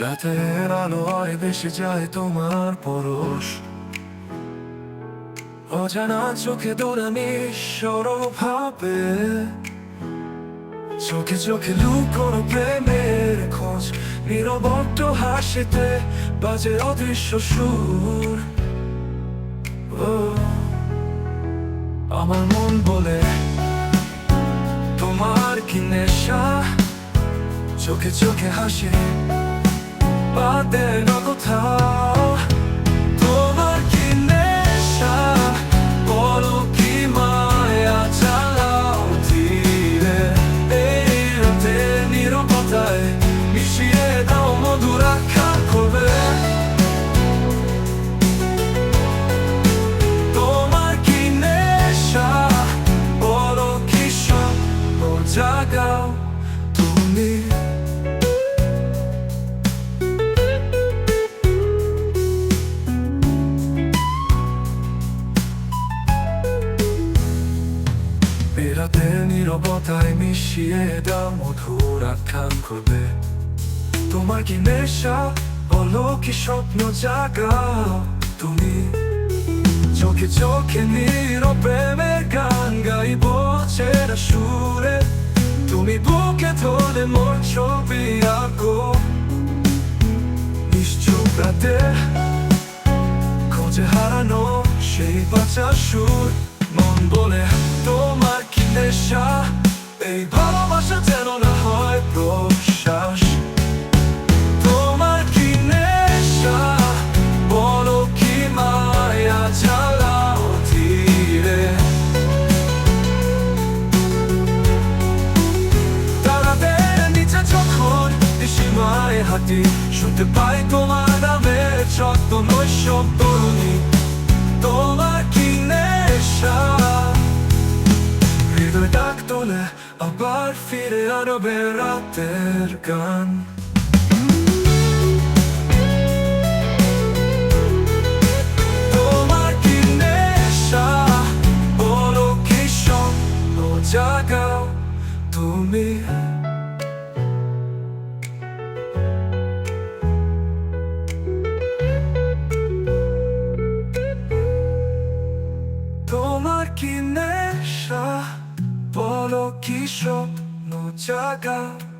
রাতের আলোয় ভেসে যায় তোমার পরশ। অজানা চোখে দৌড়ানি সরভাবে চোখে চোখে লুকোনো প্রেমের খোঁজ, নিরবদ্ধ হাসিতে বাজে অদৃশ্য সুর। আমার মন বলে, তোমার কি নেশা? চোখে চোখে হাসি। but then I বেড়াতে নীরবতায় মিশিয়ে দাও মধুর আখ্যান করবে। তোমার কি নেশা? বলো কি স্বপ্ন জাগাও তুমি চোখে চোখে নীরব প্রেমের গান গাইব চেরা সুরে। তুমি বুকে ধরে মোর ছবি আঁকো। নিশ্চুপ রাতে খোঁজে হারানো সেই বাঁচা সুর। মন বলে তোমার নেশা এই ভালোবাসা যেন না হয় প্রশ্বাস তোমার কি নেশা বলো কি মায়া জ্বালাও ধীরে তারাদের নিচে যখন সীমায় হাঁটি শুনতে পাই তোমার নামের ডাক আবার ফিরে আনবে রাতের গান জাগাও তুমি তোমার কি নেশা বলো কি স্বপ্ন জাগাও